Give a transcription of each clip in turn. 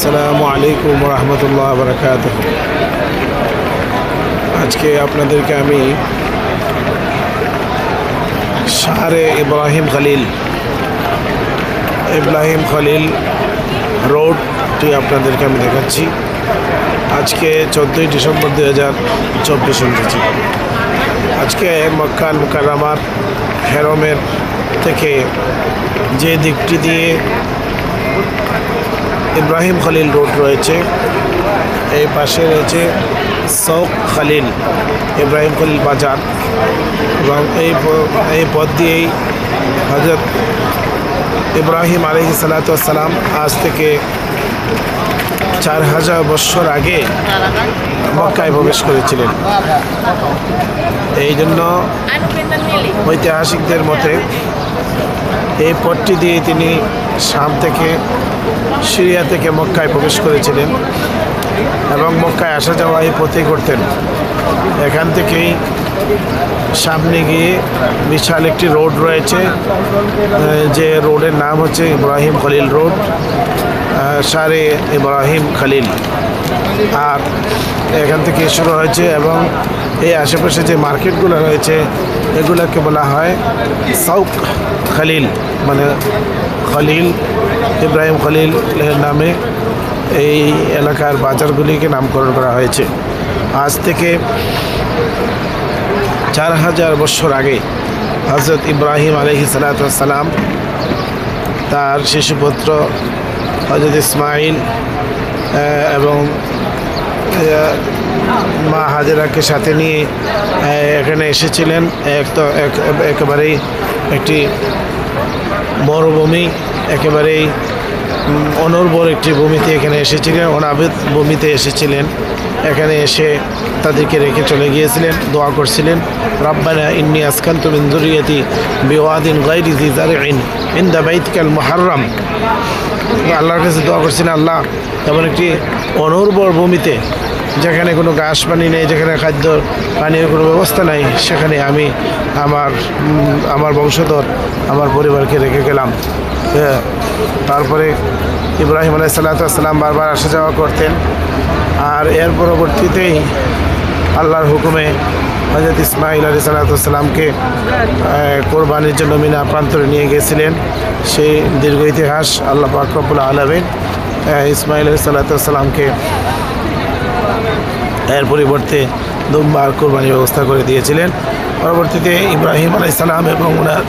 আসসালামু আলাইকুম রহমতুল্লাহ বরকাত আজকে আপনাদেরকে আমি শাহরে ইব্রাহিম খলিল ইব্রাহিম খলিল রোডটি আপনাদেরকে আমি দেখাচ্ছি। আজকে চোদ্দোই ডিসেম্বর দু হাজার চব্বিশ ইংরেজি আজকে মক্কান মুকাররামার হেরমের থেকে যে দিকটি দিয়ে ইব্রাহিম খালিল রোড রয়েছে। এই পাশে রয়েছে সৌক খালিল, ইব্রাহিম খলিল বাজার এবং এই এই পথ দিয়েই হজরত ইব্রাহিম আলহি সালাতাম আজ থেকে চার হাজার বৎসর আগে মক্কায় প্রবেশ করেছিলেন। এই জন্য ঐতিহাসিকদের মতে এই পথটি দিয়ে তিনি শাম থেকে সিরিয়া থেকে মক্কায় প্রবেশ করেছিলেন এবং মক্কায় আসা যাওয়া এই পথেই করতেন। এখান থেকেই সামনে গিয়ে বিশাল একটি রোড রয়েছে যে রোডের নাম হচ্ছে ইব্রাহিম খলিল রোড সারে ইব্রাহিম খলিল। আর এখান থেকে শুরু হয়েছে এবং এই আশেপাশে যে মার্কেটগুলো রয়েছে, এগুলোকে বলা হয় সৌক খলিল মানে খলিল, ইব্রাহিম খলিল নামে এই এলাকার বাজারগুলিকে নামকরণ করা হয়েছে। আজ থেকে চার হাজার বছর আগে হজরত ইব্রাহিম আলহি সালাতাম তার শিশুপুত্র হজরত ইসমাইল এবং মা হাজেরাকে সাথে নিয়ে এখানে এসেছিলেন। এক তো এক- একেবারেই একটি মরুভূমি একেবারেই অনর্বর একটি ভূমিতে এখানে এসেছিলেন। অনাবিদ ভূমিতে এসেছিলেন। এখানে এসে তাদেরকে রেখে চলে গিয়েছিলেন, দোয়া করছিলেন। রাব্বানা ইন্নি আসকান তুম ইন্দুরিয়তি বিওয়াদিন গাইরি জিজারিন ইন্দা বাইতিকাল মুহাররাম। আল্লাহর কাছে দোয়া করছিলেন, আল্লাহ, এমন একটি অনর্বর ভূমিতে যেখানে কোনো ঘাস পানি নেই, যেখানে খাদ্য পানির কোনো ব্যবস্থা নাই, সেখানে আমি আমার আমার বংশধর, আমার পরিবারকে রেখে গেলাম। তারপরে ইব্রাহিম আলাই সাল্লাতাম বারবার আসা যাওয়া করতেন। আর এর পরবর্তীতেই আল্লাহর হুকুমে হজরত ইসমাইল আলী সাল্লাতামকে কোরবানির জন্য মিনা প্রান্তরে নিয়ে গিয়েছিলেন। সেই দীর্ঘ ইতিহাস আল্লাহ পাকরবুল আলমিন ইসমাইল আলী সাল্লাতামকে এর পরিবর্তে দুমবার কোরবানির ব্যবস্থা করে দিয়েছিলেন। পরবর্তীতে ইব্রাহিম আলাইসালাম এবং ওনার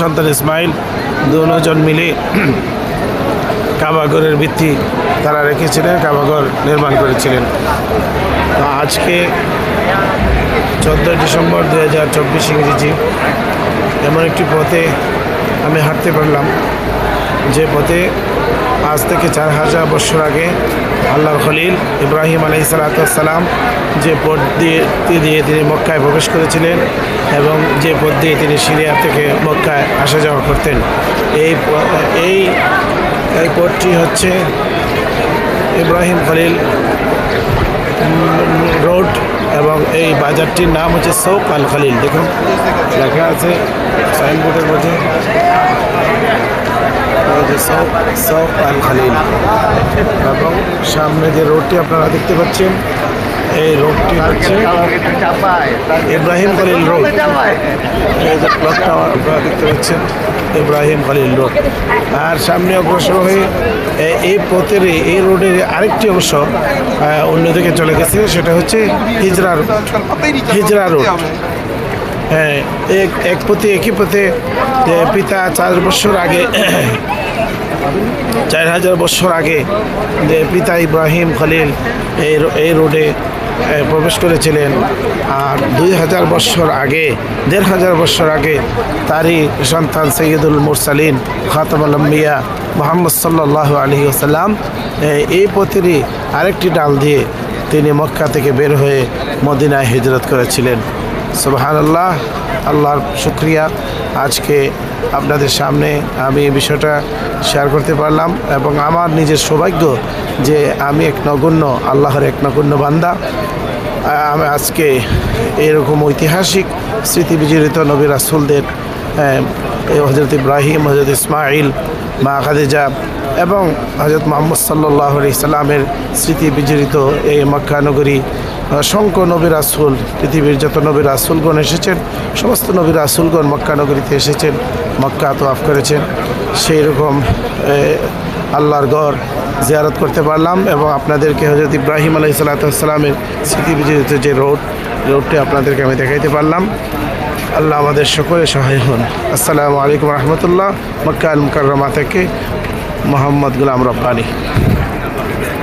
সন্তান ইসমাইল দুজন মিলে কাবাগরের ভিত্তি তারা রেখেছিলেন, কাবাগর নির্মাণ করেছিলেন। আজকে চোদ্দোই ডিসেম্বর দু হাজার চব্বিশ ইংরেজি। এমন একটি পথে আমি হাঁটতে পারলাম। যে পথে আজ থেকে চার হাজার বছর আগে আল্লাহর খলিল ইব্রাহিম আলহি সালাতাম যে পথ দিয়ে দিয়ে তিনি মক্কায় প্রবেশ করেছিলেন এবং যে পথ দিয়ে তিনি সিরিয়া থেকে মক্কায় আসা যাওয়া করতেন। এই এই এই পথটি হচ্ছে ইব্রাহিম খলিল রোড এবং এই বাজারটির নাম হচ্ছে সৌক আল খালিল। দেখুন, লেখা আছে সাইনবোর্ডের মধ্যে। এই যে সৌক সৌক আল খালিল এবং সামনে যে রোডটি আপনারা দেখতে পাচ্ছেন, এই রোডটি হচ্ছে ইব্রাহিম খলিল রোড। যে ক্লকটা আপনারা দেখতে পাচ্ছেন, ইব্রাহিম খলিল রোড। আর সামনে অগ্রসর হয়ে এই পথের, এই রোডের আরেকটি অংশ অন্যদিকে চলে গেছে, সেটা হচ্ছে হিজরা রোড। হিজরা রোড। হ্যাঁ এক এক পথে একই পথে পিতা চার বছর আগে চার হাজার বছর আগে যে পিতা ইব্রাহিম খলিল এই এই রোডে প্রবেশ করেছিলেন। আর দুই হাজার বছর আগে, দেড় হাজার বছর আগে তারই সন্তান সৈয়দুল মুরসালিন খাতামুল আম্বিয়া মোহাম্মদ সাল্লাহ আলহি আসাল্লাম এই পথেরই আরেকটি ডাল দিয়ে তিনি মক্কা থেকে বের হয়ে মদিনায় হিজরত করেছিলেন। সুবাহান আল্লাহ আল্লাহর শুক্রিয়া। আজকে আপনাদের সামনে আমি এই বিষয়টা শেয়ার করতে পারলাম এবং আমার নিজের সৌভাগ্য যে আমি এক নগণ্য, আল্লাহর এক নগণ্য বান্দা। আমি আজকে এরকম ঐতিহাসিক স্মৃতি বিজড়িত নবী রাসুলদের হজরত ইব্রাহিম হজরত ইসমাইল মা খাদিজা এবং হজরত মোহাম্মদ সাল্লাহ ইসলামের স্মৃতি বিজড়িত এই মক্কা নগরী অসংখ্য নবীর আসুল পৃথিবীর যত নবীর আসুলগণ এসেছেন, সমস্ত নবীর আসুলগণ মক্কা নগরীতে এসেছেন, মক্কা তো আফ করেছেন। সেই রকম আল্লাহর গড় জিয়ারত করতে পারলাম এবং আপনাদেরকে হজরত ইব্রাহিম আলাই সাল্লাতামের স্মৃতি বিজড়িত যে রোড, রোডটি আপনাদেরকে আমি দেখাইতে পারলাম। আল্লাহ আমাদের সকলে সহায় হন। আসসালামু আলাইকুম রহমতুল্লাহ, মক্কা আল মুকাররমা থেকে মোহাম্মদ গুলাম রব্বানি।